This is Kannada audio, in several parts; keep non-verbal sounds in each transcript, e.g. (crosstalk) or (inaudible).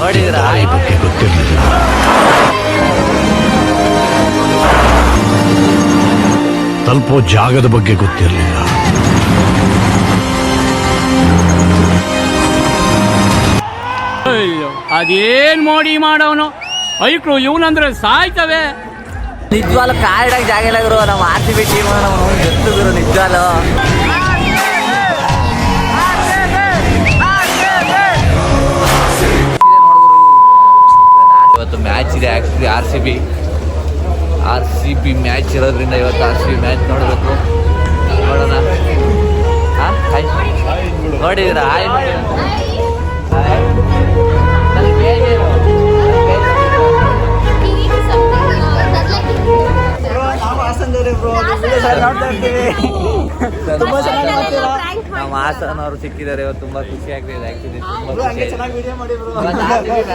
ದಾರಿ ಬಗ್ಗೆ ಗೊತ್ತಿರಲಿಲ್ಲ. ತಲುಪೋ ಜಾಗದ ಬಗ್ಗೆ ಗೊತ್ತಿರಲಿಲ್ಲ. ಅಯ್ಯೋ ಅದೇನ್ ಮೋಡಿ ಮಾಡೋನು? ಐಕ್ಳು ಇವನಂದ್ರೆ ಸಾಯ್ತವೆ. ನಿಜವಾಗ್ಲೂ ಕಾರಿಡಾಗ ಜಾಗ ಇಲ್ಲ ಗುರು ನಮ್ಮ ಆರ್ ಸಿ ಬಿ ಟೀಮ್ ನಾವು ಗೊತ್ತು ಗುರು ನಿಜವಾಗ್ಲೂ ಮ್ಯಾಚ್ ಇದೆ actually R C B R C B match ಇರೋದ್ರಿಂದ ಇವತ್ತು ಆರ್ ಸಿ ಬಿ ಮ್ಯಾಚ್ ನೋಡಬೇಕು. ನೋಡೋಣ. ಹಾಂ? ಹಾಯ್ ನೋಡಿದ್ದೀರಾ? ಹಾಯ್ (laughs) ತುಂಬಾ ಚೆನ್ನಾಗಿ ಮಾಡ್ತೀರಾ ನಮ್ಮ ಹಾಸನವರು ಅವರು ಸಿಕ್ಕಿದ್ದಾರೆ ಇವತ್ತು ತುಂಬಾ ಖುಷಿ ಆಗ್ತಿದೆ ಆಕ್ಚುಲಿ ತುಂಬಾ ಬ್ರೋ, ಹಂಗೆ ಚೆನ್ನಾಗಿ ವಿಡಿಯೋ ಮಾಡಿ ಬ್ರೋ.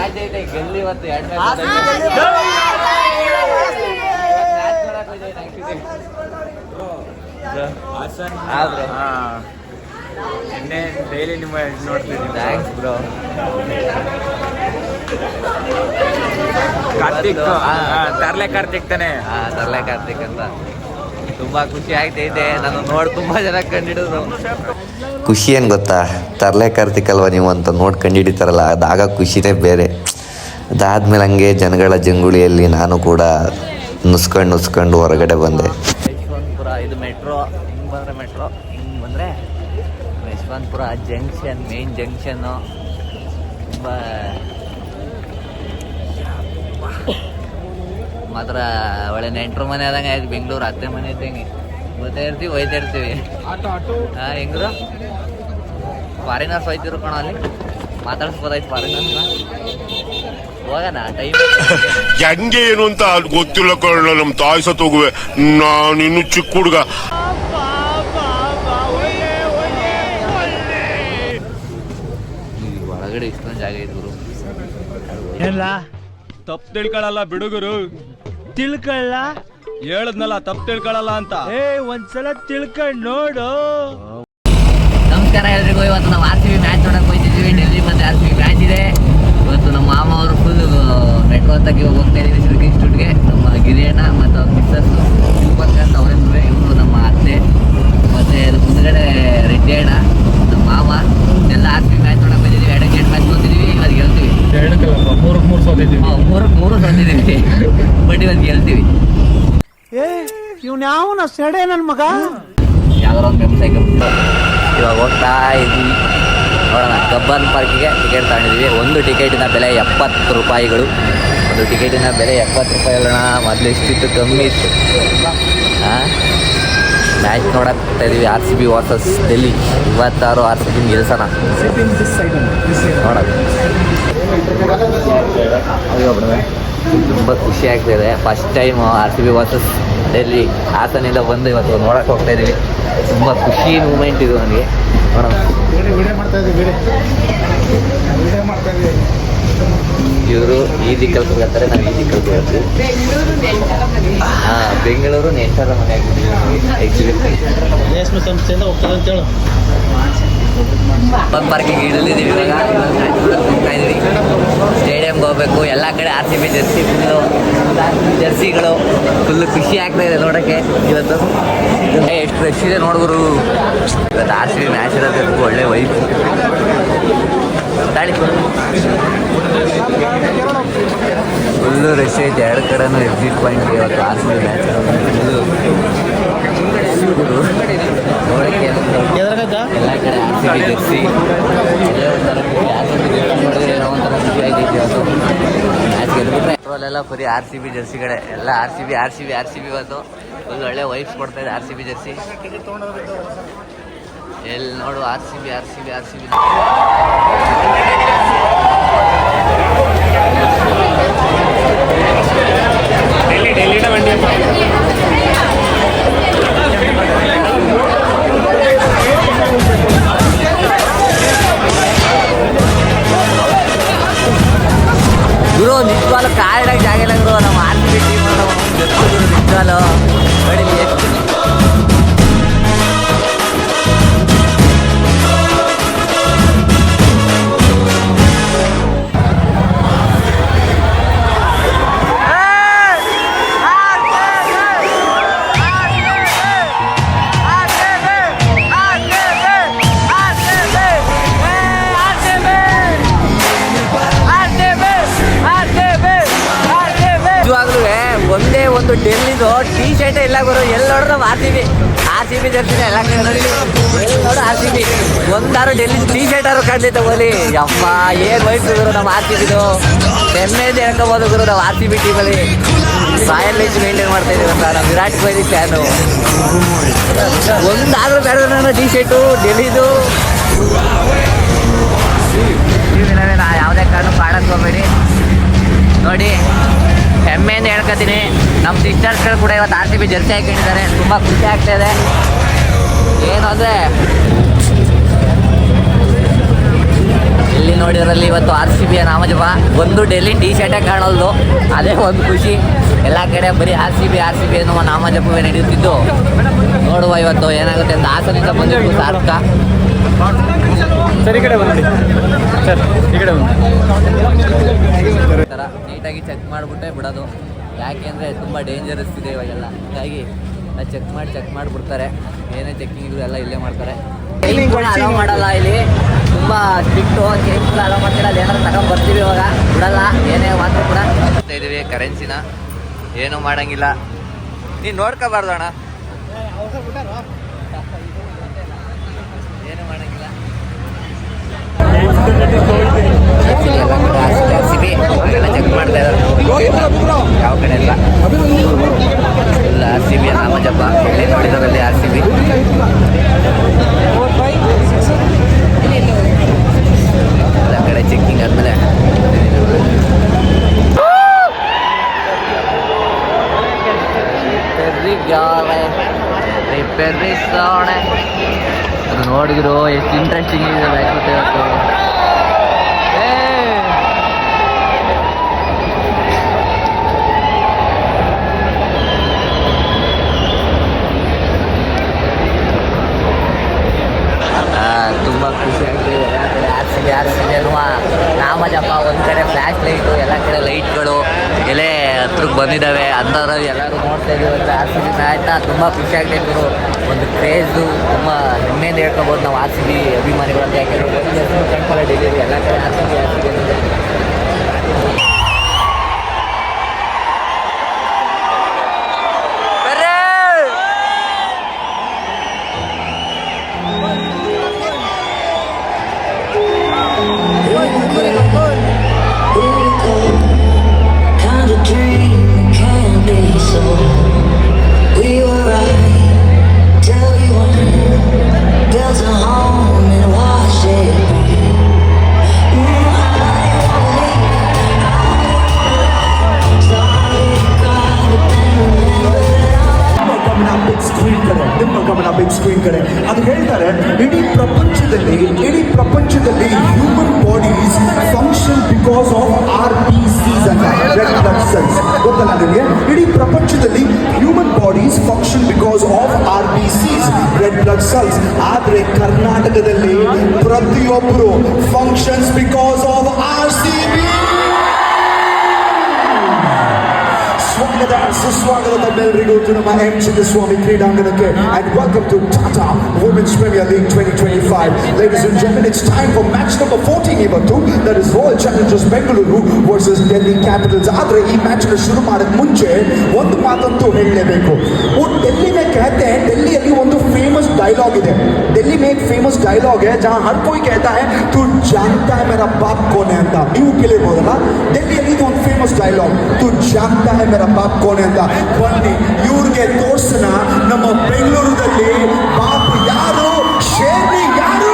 ಐತೆ ಗೆಲ್ಲಿ ಇವತ್ತು ಎರಡು ಡೈಲಿ ನಿಮ್ಮ ನೋಡ್ತೀನಿ ಥ್ಯಾಂಕ್ಸ್ ಬ್ರೋ ಕಾರ್ತಿಕ್ ಇವತ್ತು, ಹಾ. ಹಾ, ತರ್ಲೆ ಕಾರ್ತಿಕ್ ತಾನೆ? ಹಾ ತರ್ಲೆ ಕಾರ್ತಿಕ್ ಅಂತ. ತುಂಬಾ ಖುಷಿ ಆಗ್ತೈತೆ ನಾನು ನೋಡಿ ತುಂಬಾ ಜನ ಕಂಡಿಡಿದ್ರು. ಖುಷಿ ಏನು ಗೊತ್ತಾ? ತರಲೆ ಕರ್ತಿಕಲ್ವ ನೀವು ಅಂತ ನೋಡಿ ಕಂಡಿಡಿತಾರಲ್ಲ ಅದಾಗ ಖುಷಿನೇ ಬೇರೆ. ಅದಾದ್ಮೇಲೆ ಹಂಗೆ ಜನಗಳ ಜಂಗುಳಿಯಲ್ಲಿ ನಾನು ಕೂಡ ನುಸ್ಕೊಂಡು ನುಸ್ಕೊಂಡು ಹೊರಗಡೆ ಬಂದೆ. ಯಶವಂತಪುರ ಇದು ಮೆಟ್ರೋ ಹಿಂಗ್ ಬಂದ್ರೆ ಮೆಟ್ರೋ ಹಿಂಗ್ ಬಂದ್ರೆ ಯಶವಂತಪುರ ಜಂಕ್ಷನ್ ಮೇನ್ ಜಂಕ್ಷನ್ನು. ತುಂಬ ಮಾತ್ರ ಒಳ್ಳೆ ನೆಂಟ್ರ ಮನೆ ಆದಂಗೆ ಆಯ್ತು ಬೆಂಗಳೂರು ಅತ್ತೆ ಮನೆ ಇದ್ದಂಗೆ. ಬರ್ತಾ ಇರ್ತೀವಿ ಹೋಯ್ತಾ ಇರ್ತೀವಿ. ಹಾಂ ಹೆಂಗ್ರು? ಫಾರಿನರ್ಸ್ ಹೋಯ್ತಿರು ಕಣ ಅಲ್ಲಿ. ಮಾತಾಡ್ಸ್ಬೋದಾಯ್ತು ಫಾರಿನರ್ಸ್ ಹೋಗೋಣ ಟೈಮ್ (laughs) ಹೆಂಗೆ ಏನು ಅಂತ ಗೊತ್ತಿಲ್ಲ ಕಣ ನಮ್ ತಾಯಿ ನಾನು ಇನ್ನು ಚಿಕ್ಕ ಹುಡುಗ. ಒಳಗಡೆ ಇಷ್ಟೊಂದು ಜಾಗ ಇದ್ರು. ಗುರು ಎಲ್ಲ ತಪ್ಪು ತಿಳ್ಕೊಳಲ್ಲ ಬಿಡುಗರು ತಿಳ್ಕೊಳ್ಳ? ಹೇಳದ್ನಲ್ಲ ತಪ್ಪು ತಿಳ್ಕೊಳ್ಳಲ್ಲ ಅಂತ. ಏ ಒಂದ್ಸಲ ತಿಳ್ಕೊಂಡ್ ನೋಡು. ನಮಸ್ಕಾರ ಎಲ್ರಿಗೂ ಇವತ್ತು ನಾವು ಆರ್ ಸಿ ಬಿ ಮ್ಯಾಚ್ ನೋಡಕ್ ಹೋಗ್ತಿದ್ದೀವಿ ಡೆಲ್ಲಿ ಮತ್ತೆ ಆರ್ ಸಿ ಬಿ ಮ್ಯಾಚ್ ಇದೆ ಇವತ್ತು ನಮ್ಮ ಮಾಮ ಅವರು ಫುಲ್ ಮೆಟ್ರೋ ಅಂತ ಇವಾಗ ಹೋಗ್ತಾ ಇದ್ದೀವಿ ಶಿರ್ಗಿ ಸ್ಟುಡ್ಗೆ ನಮ್ಮ ಗಿರಿಯಣ್ಣ ಮತ್ತು ಅವ್ರ ಮಿಸ್ಸಸ್ ಶಿವಪಂಕ ಅಂತ ಅವರಿದ್ದಾರೆ ಇವರು ನಮ್ಮ ಅತ್ತೆ ಮತ್ತೆ ಅದು ಮುಂದ್ಗಡೆ ರೆಡ್ಡಿ ಅಣ್ಣ ನಮ್ಮ ಮಾಮ ಎಲ್ಲ ಆರ್ ಸಿ ಬಿ ಮ್ಯಾಚ್ ನೋಡಕ್ ಹೋಗಿದ್ದೀವಿ ಎರಡಕ್ಕೆ ಎರಡು ಮ್ಯಾಚ್ ನೋಡ್ತಿದ್ದೀವಿ ಇವತ್ತು ಗೆಲ್ತೀವಿ ಹಾ, ಮೂರಕ್ಕೆ ಮೂರು ಸೋತಿದ್ದೀವಿ ಬಟ್ ಇವತ್ತು ಗೆಲ್ತೀವಿ ಏ ಇವ್ನ ಯಾವನ ಸೆಡೆ ನನ್ ಮಗ. ಒಂದು ಇವಾಗ ಹೋಗ್ತಾ ಇದ್ವಿ. ನೋಡೋಣ. ಕಬ್ಬನ್ ಪಾರ್ಕಿಗೆ ಟಿಕೆಟ್ ತಗೊಂಡಿದ್ದೀವಿ ಒಂದು ಟಿಕೆಟಿನ ಬೆಲೆ ಎಪ್ಪತ್ತು ರೂಪಾಯಿಗಳು. ಒಂದು ಟಿಕೆಟಿನ ಬೆಲೆ ಎಪ್ಪತ್ತು ರೂಪಾಯಿ ಅಲ್ಲೋಣ ಮೊದಲು ಇಷ್ಟಿತ್ತು, ಕಮ್ಮಿ ಇತ್ತು. ಹಾಂ ಮ್ಯಾಚ್ ನೋಡಕ್ತಾ ಇದ್ದೀವಿ R C B versus Delhi ಇವತ್ತಾರು R C B ಗೆಲ್ಸೋಣ ನೋಡೋದು. ತುಂಬ ಖುಷಿ ಆಗ್ತಿದೆ first time R C B versus Delhi ಹಾಸನಿಂದ ಬಂದು ಇವತ್ತು ನೋಡಕ್ಕೆ ಹೋಗ್ತಾ ಇದ್ದೀವಿ. ತುಂಬ ಖುಷಿ ಮೂಮೆಂಟ್ ಇದು ನನಗೆ. ನೋಡೋಣ. ಇವರು ಈ ದಿಕ್ಕಲ್ಲಿ ಬರ್ತಾರೆ ನಾವು ಈ ದಿಕ್ಕಲ್ಲಿ ಬರ್ತೀವಿ ಹಾಂ ಬೆಂಗಳೂರು ನೆಂಟರ ಮನೆ ಆಗಿದ್ದೀವಿ ಆ್ಯಕ್ಚುಲಿ ರೇಷ್ಮೆ ಸಂಸ್ಥೆಯಿಂದ ಹೋಗ್ತದೆ ಅಂತ ಹೇಳು ಒಂದು ಪಾರ್ಕಿಂಗ್ ಇಳಿದಿದ್ದೀವಿ ಇವಾಗ. ಹೋಗ್ತಾ ಇದೀವಿ ಸ್ಟೇಡಿಯಂಗೆ ಹೋಗ್ಬೇಕು, ಎಲ್ಲ ಕಡೆ R C B jersey full ಜರ್ಸಿಗಳು full ಖುಷಿ ಆಗ್ತಾ ಇದೆ ನೋಡೋಕ್ಕೆ ಇವತ್ತು. ಎಷ್ಟು ರಶ್ ಇದೆ ನೋಡಿದ್ರು ಇವತ್ತು ಆರ್ ಸಿ ಬಿ ಮ್ಯಾಚ್ ಇರೋದು ಒಳ್ಳೆ ವೈಫ್ ತಾಳಿ ಫುಲ್ಲು ರಶ್ ಐತೆ. ಎರಡು ಕಡೆನೂ ಎಕ್ಸಿಟ್ ಪಾಯಿಂಟ್ ಇವತ್ತು ಆರ್ ಸಿ ಬಿ ಮ್ಯಾಚ್ ಎಲ್ಲ ಕಡೆ ಆರ್ ಸಿ ಬಿ ಜರ್ಸಿ ಕಡೆ ಬರೀ ಆರ್ ಸಿ ಬಿ ಜರ್ಸಿಗಳೇ. ಎಲ್ಲ R C B R C B R C B ಬಂದು ಒಂದು ಒಳ್ಳೆ ವೈಫ್ಸ್ ಕೊಡ್ತಾ ಇದೆ ಆರ್ ಸಿ ಬಿ ಜರ್ಸಿ. ಎಲ್ಲಿ ನೋಡು R C B R C B R C B ನಿಜವಾಗ್ಲೂ ಕಾರಿಡಾಗ ಜಾಗ ಇಲ್ಲ ಗುರು ನಮ್ಮ ಆರ್ ಸಿ ಬಿ ಟೀಮ್ ನಿಜವಾಗ್ಲೂ ನೋಡಿ ಇಲ್ಲಿ ಎಷ್ಟು ಶರ್ಟ್ ತಗೋಲಿ ಯಪ್ಪ, ಏನ್ ವಯಸ್ಸು ಗುರು, ನಮ್ಮ ಆರ್ ಸಿ ಬಿದು ಹೆಮ್ಮೆಯಿಂದ ಗುರು ನಾವು ಆರ್ ಸಿ ಬಿ ಟೀಮಲ್ಲಿ ರಾಯಲ್ ಮೇಂಟೈನ್ ಮಾಡ್ತಾ ಇದೀವಿ ಅಂತ. ನಮ್ಮ ವಿರಾಟ್ ಕೊಹ್ಲಿ ಫ್ಯಾನು ಒಂದಾದ್ರೂ ಬೇಡ ನಾನು ಟೀ ಶರ್ಟು ಡೆಲ್ಲಿದು ನಾ ಯಾವುದೇ ಕಾರಣಕ್ಕೂ ಆಡಕ್ಕೆ ಹೋಗ್ಬೇಡಿ. ನೋಡಿ, ಹೆಮ್ಮೆಯಿಂದ ಹೇಳ್ಕೊತೀನಿ ನಮ್ಮ ಸಿಸ್ಟರ್ಸ್ಗಳು ಕೂಡ ಇವತ್ತು ಆರ್ ಸಿ ಬಿ ಜರ್ಸಿ ಹಾಕೊಂಡಿದ್ದಾರೆ ತುಂಬ ಖುಷಿ ಆಗ್ತಾ ಇದೆ. ಏನು ಅಂದರೆ ಎಲ್ಲಿ ನೋಡಿರಲ್ಲಿ ಇವತ್ತು ಆರ್ ಸಿ ಬಿ ನಾಮಜಪ. ಒಂದು ಡೆಲ್ಲಿ ಟೀ ಶರ್ಟೇ ಕಾಣಲ್ದು. ಅದೇ ಒಂದು ಖುಷಿ. ಎಲ್ಲ ಕಡೆ ಬರೀ R C B R C B ಎನ್ನುವ ನಾಮಜಪವೇ ನಡೆಯುತ್ತಿದ್ದು. ನೋಡುವ ಇವತ್ತು ಏನಾಗುತ್ತೆ ಅಂತ ಹಾಸನಿಂದ ಬಂದಿದ್ದು ಸಾರ್ಥಕ. ಸರ್ ಈ ಕಡೆ ಸರ್ ಈ ಕಡೆ ನೀಟಾಗಿ ಚೆಕ್ ಮಾಡಿಬಿಟ್ಟೆ ಬಿಡೋದು. ಯಾಕೆಂದರೆ ತುಂಬ ಡೇಂಜರಸ್ ಇದೆ ಇವಾಗೆಲ್ಲ. ಹೀಗಾಗಿ ಚೆಕ್ ಮಾಡಿ ಚೆಕ್ ಮಾಡಿಬಿಡ್ತಾರೆ. ಏನೇ ಚೆಕಿಂಗ್ ಎಲ್ಲ ಇಲ್ಲೇ ಮಾಡ್ತಾರೆ. ಕೂಡ ಅಲೋ ಮಾಡಲ್ಲ ಇಲ್ಲಿ. ತುಂಬ ಸ್ಟ್ರಿಕ್ಟು ಚೈನ್ ಕೂಡ ಅಲೋ ಮಾಡ್ತಿಲ್ಲ ಅಲ್ಲಿ ಏನಾದ್ರು ತಗೊಂಡ್ ಬರ್ತೀವಿ ಇವಾಗ. ಬಿಡಲ್ಲ. ಏನೇ ಮಾತ್ರ ಕೂಡ. ಬರ್ತಾ ಇದೀವಿ ಕರೆನ್ಸಿನ ಏನೂ ಮಾಡಂಗಿಲ್ಲ. ನೀನು ನೋಡ್ಕೋಬಾರ್ದು ಅಣ್ಣ. ಏನು ಮಾಡಂಗಿಲ್ಲ. ಚೆಕ್ ಮಾಡ್ತಾ ಇದ್ದಾರೆ. ಯಾವ ಕಡೆ ಎಲ್ಲ. ಇಲ್ಲ ಆರ್ ಸಿ ಬಿ ನಾಮಜಪ ಎಲ್ಲಿ ನೋಡಿದರಲ್ಲಿ ಆರ್ ಸಿ ಬಿ ಎಲ್ಲ ಕಡೆ ಚೆಕ್ಕಿಂಗ್ ಆದ್ಮೇಲೆ ನೋಡಿದ್ರು ಎಷ್ಟು ಇಂಟ್ರೆಸ್ಟಿಂಗ್ ಇದೆ ಮ್ಯಾಚ್ ಇವತ್ತು ಏ ತುಂಬ ಖುಷಿ ಆಗ್ತಿದೆ ಎಲ್ಲ ಕಡೆ R C B R C B ಅನ್ನುವ ನಾಮಜಪ ಒಂದು ಕಡೆ ಫ್ಲ್ಯಾಶ್ ಲೈಟು ಎಲ್ಲ ಕಡೆ ಲೈಟ್ಗಳು ಎಲೆ ಹತ್ರಕ್ಕೆ ಬಂದಿದ್ದಾವೆ ಅಂಥವ್ರು ಎಲ್ಲರೂ ನೋಡ್ತಾ ಇದ್ದೀವಿ. ಆರ್ ಸಿ ಬಿ ಮ್ಯಾಚ್ನ ತುಂಬ ಒಂದು ಕ್ರೇಜು ತುಂಬ ಹೆಮ್ಮೆಯಿಂದ ಹೇಳ್ಕೊಬೋದು ನಾವು ಆರ್ ಸಿ ಬಿ ಅಭಿಮಾನಿಗಳು ಅಂತ. ಯಾಕೆಂದರೆ ಒಂದು ಎಲ್ಲ ಕಡೆ R C B R C B ಆದ್ರೆ ಕರ್ನಾಟಕದಲ್ಲಿ ಪ್ರತಿಯೊಬ್ಬರು functions because of R C B ಸ್ವಾಗತ ಸುಸ್ವಾಗತ ತಮ್ಮೆಲ್ಲರಿಗೂ to ನಮ್ಮ ಎಂ ಚಿನ್ನಸ್ವಾಮಿ ಕ್ರೀಡಾಂಗಣಕ್ಕೆ and welcome to Tata Women's Premier League 2025. Ladies and gentlemen, it's time for match number 14 ಇವತ್ತು that is Royal Challengers Bengaluru versus Delhi Capitals. ಆದ್ರೆ ಈ ಮ್ಯಾಚ್ ಶುರು ಮಾಡಕ್ ಮುಂಚೆ ಒಂದು ಮಾತಂತೂ ಹೇಳಲೇಬೇಕು ಡೆಲ್ಲಿ ಮೇ कहते हैं ಡೆಲ್ಲಿಯಲ್ಲಿ ಒಂದು ಫೇಮಸ್ ಡೈಲಾಗ್ ಇದೆ ಡೆಲ್ಲಿ में एक फेमस डायलॉग है जहां हर कोई कहता है तू जानता है मेरा बाप कौन है ಅಂತ ನೀವು ಕೇಳಿರ್ಬೋದಲ್ಲ ಡೆಲ್ಲಿಯಲ್ಲಿ ಇದು ಒಂದು ಫೇಮಸ್ ಡೈಲಾಗ್ ಇವ್ರು ಜಾಗ್ತಾ ಇದ್ದಾರೆ ಬಾಪ್ಕೋಣೆ ಅಂತ. ಬನ್ನಿ ಇವ್ರಿಗೆ ತೋರ್ಸನ ನಮ್ಮ ಬೆಂಗಳೂರಿನಲ್ಲಿ ಬಾಪ್ ಯಾರು ಶೇರಿ ಯಾರು?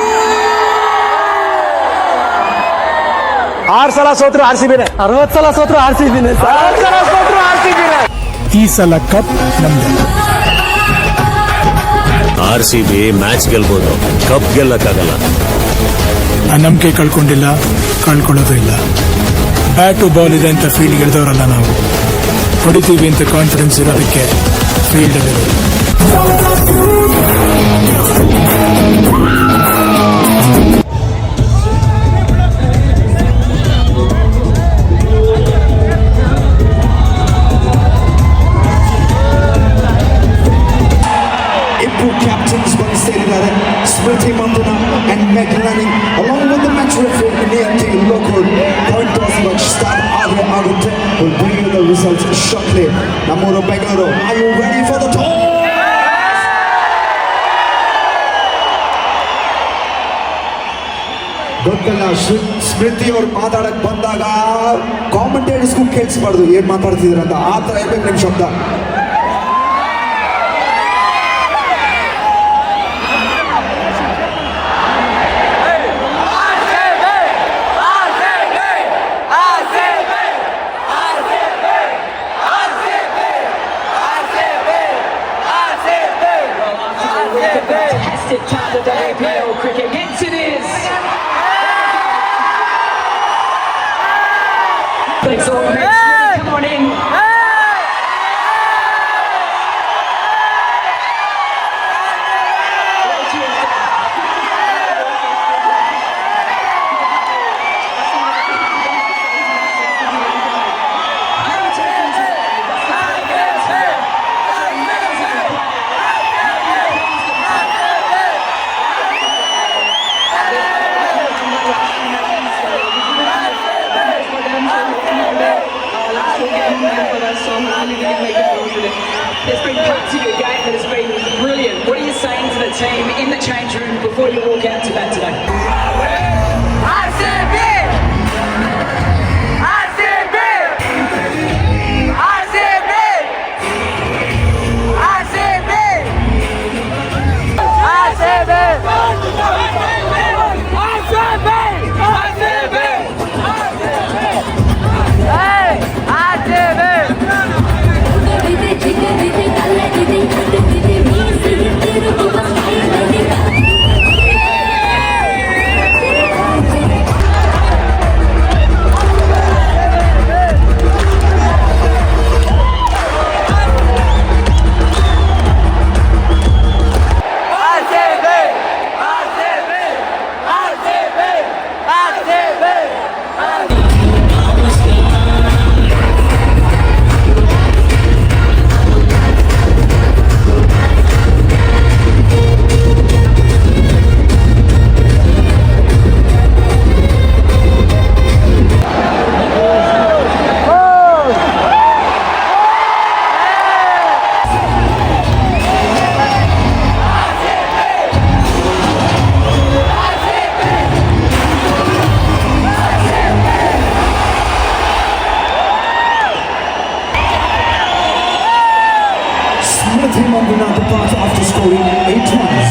ಆರ್ ಸಲ ಸೋತ್ರ ಆರ್ ಸಿ ಅರವತ್ ಸಲ ಸೋತ್ರ ಆರ್ ಸಿ ಈ ಸಲ ಕಪ್ ನಮ್ದು. ಆರ್ ಸಿ ಬಿ ಮ್ಯಾಚ್ ಗೆಲ್ಬೋದು ಕಪ್ ಗೆಲ್ಲಕ್ಕಾಗಲ್ಲ. ಆ ನಂಬಿಕೆ ಕಳ್ಕೊಂಡಿಲ್ಲ ಕಳ್ಕೊಳ್ಳೋದು ಇಲ್ಲ. ಬ್ಯಾಟು ಬಾಲ್ ಇದೆ ಅಂತ ಫೀಲ್ಡ್ ಗೆಲ್ದವರಲ್ಲ ನಾವು. ಹೊಡಿತೀವಿ ಅಂತ ಕಾನ್ಫಿಡೆನ್ಸ್ ಇರೋದಕ್ಕೆ ಫೀಲ್ಡ್ ಕಾಮೆಂಟೇಟರ್ಸ್ಗೂ ಕೇಳಿಸ್ಬಾರ್ದು ಏನು ಮಾತಾಡ್ತಿದ್ದೀರ ಅಂತ. ಆ ಥರ ಇರಬೇಕು ನಿಮ್ಮ ಶಬ್ದ. came up without the pass after scoring 8 1.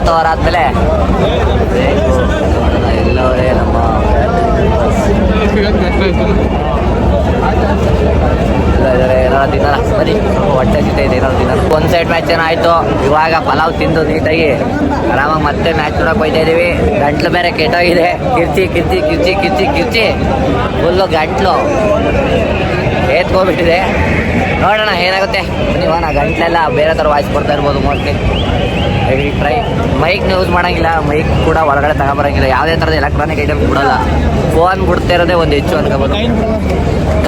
ಇಪ್ಪತ್ತು ಓವರ್ ಆದಮೇಲೆ ಎಲ್ಲವರೇ ನಮ್ಮ ಹೊಟ್ಟೆ ಜೊತೆ ದಿನ. ಒಂದು ಸೈಡ್ ಮ್ಯಾಚ್ ಏನಾಯ್ತು ಇವಾಗ ಪಲಾವ್ ತಿಂದು ನೀಟಾಗಿ ಆರಾಮಾಗಿ ಮತ್ತೆ ಮ್ಯಾಚ್ ನೋಡಕ್ಕೆ ಹೋಗ್ತಾ ಇದೀವಿ. ಗಂಟ್ಲು ಬೇರೆ ಕೆಟ್ಟೋಗಿದೆ. ಕಿರ್ಚಿ ಕಿರ್ಚಿ ಕಿರ್ಚಿ ಕಿರ್ಚಿ ಕಿರ್ಚಿ. ಫುಲ್ಲು ಗಂಟ್ಲು ಏತ್ಕೊಂಡ್ಬಿಟ್ಟಿದೆ ನೋಡೋಣ, ಏನಾಗುತ್ತೆ? ನೀವು ಗಂಟ್ಲೆಲ್ಲ ಬೇರೆ ಥರ ವಾಯ್ಸ್ ಕೊಡ್ತಾ ಇರ್ಬೋದು ಮೋಸ್ಟ್ಲಿ. ಟ್ರೈ ಮೈಕ್ನ ಯೂಸ್ ಮಾಡೋಂಗಿಲ್ಲ ಮೈಕ್ ಕೂಡ ಒಳಗಡೆ ತಗೊಬರಂಗಿಲ್ಲ. ಯಾವುದೇ ಥರದ ಎಲೆಕ್ಟ್ರಾನಿಕ್ ಐಟಮ್ ಕೊಡಲ್ಲ. ಫೋನ್ ಬಿಡ್ತಾ ಇರೋದೇ ಒಂದು ಹೆಚ್ಚು ಅನ್ಕೋಬೋದು.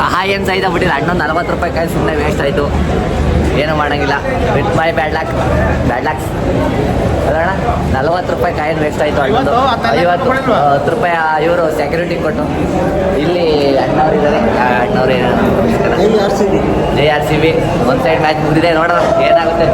ಕಾಯಿ ಏನು ಸಹಿತ ಬಿಟ್ಟಿಲ್ಲ ಹಣ್ಣೊಂದು ನಲ್ವತ್ತು ರೂಪಾಯಿ ಕಾಯಿ ಸುಮ್ಮನೆ ವೇಸ್ಟ್ ಆಯಿತು. ಏನು ಮಾಡೋಂಗಿಲ್ಲ. With my bad luck bad lucks ಅದಣ್ಣ ನಲ್ವತ್ತು ರೂಪಾಯಿ ಕಾಯಿನ ವೇಸ್ಟ್ ಆಯಿತು ಹಣ್ಣು. ಐವತ್ತು ಹತ್ತು ರೂಪಾಯಿ ಇವರು ಸೆಕ್ಯೂರಿಟಿ ಕೊಟ್ಟು. ಇಲ್ಲಿ ಅಣ್ಣವ್ರು ಇದ್ದಾರೆ ಅಣ್ಣವ್ರು ಏನಾರ ಸಿ ಬಿ ಒಂದು ಸೈಡ್ ಮ್ಯಾಚ್ ಮುಗಿದಿದೆ ನೋಡೋಣ ಏನಾಗುತ್ತೆ.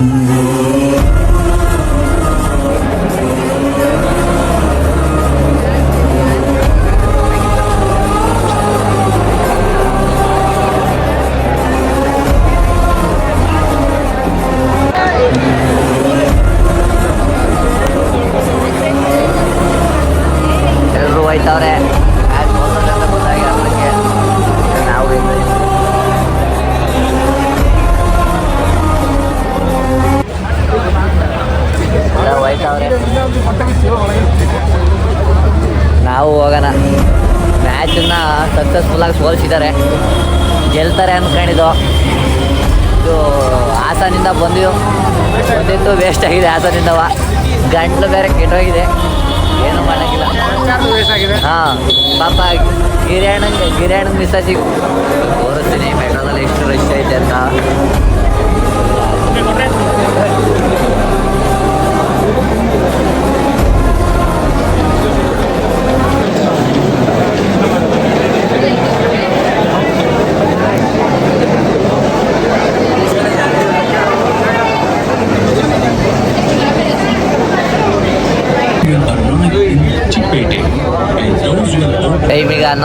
ಎಲ್ಲರೂ ಮ್ಯಾಚನ್ನ ಸಕ್ಸಸ್ಫುಲ್ಲಾಗಿ ಸೋಲಿಸಿದ್ದಾರೆ. ಗೆಲ್ತಾರೆ ಅಂದ್ಕೊಂಡಿದ್ದು ಇದು ಹಾಸನಿಂದ ಬಂದಿದ್ದು ಬಂದಿದ್ದು ವೇಸ್ಟ್ ಆಗಿದೆ ಹಾಸನಿಂದವ ಗಂಟ್ಲು ಬೇರೆ ಕೆಟ್ಟೋಗಿದೆ. ಏನು ಮಾಡೋಕ್ಕಿಲ್ಲ ಹಾಂ ಪಾಪ ಗಿರಿಯಣ್ಣಂಗೆ ಮಿಸ್ ಆಗಿ ತೋರಿಸ್ತೀನಿ. ಮೆಟ್ರೋದಲ್ಲಿ ಎಷ್ಟು ರಶ್ ಐತೆ ಅಂತ.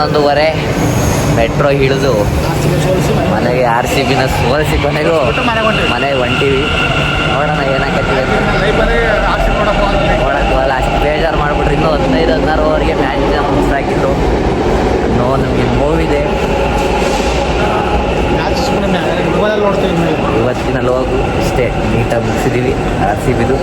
ಹನ್ನೊಂದುವರೆ ಮೆಟ್ರೋ ಹಿಡಿದು ಮನೆಗೆ ಆರ್ ಸಿ ಬಿನ ಸೋಲಿಸಿ ಕೊನೆಗೂ ಮನೆಗೆ ಹೊಂಟೀವಿ. ನೋಡೋಣ ಏನಾಗತ್ತಿದೆ ನೋಡೋಕ್ಕೆ ಅಷ್ಟು ಬೇಜಾರು ಮಾಡಿಬಿಟ್ರಿ ಇನ್ನೂ ಹದಿನೈದು, ಹದಿನಾರುವರೆಗೆ ಮ್ಯಾಚ್ ಮುಗಿಸಾಕಿದ್ರು ನೋ, ನಮಗೆ ನೋವಿದೆ. ಇವತ್ತಿನ ಲೋಗು ಇಷ್ಟೇ ನೀಟಾಗಿ ಮುಗಿಸಿದ್ದೀವಿ ಆರ್ ಸಿ ಬಿದು.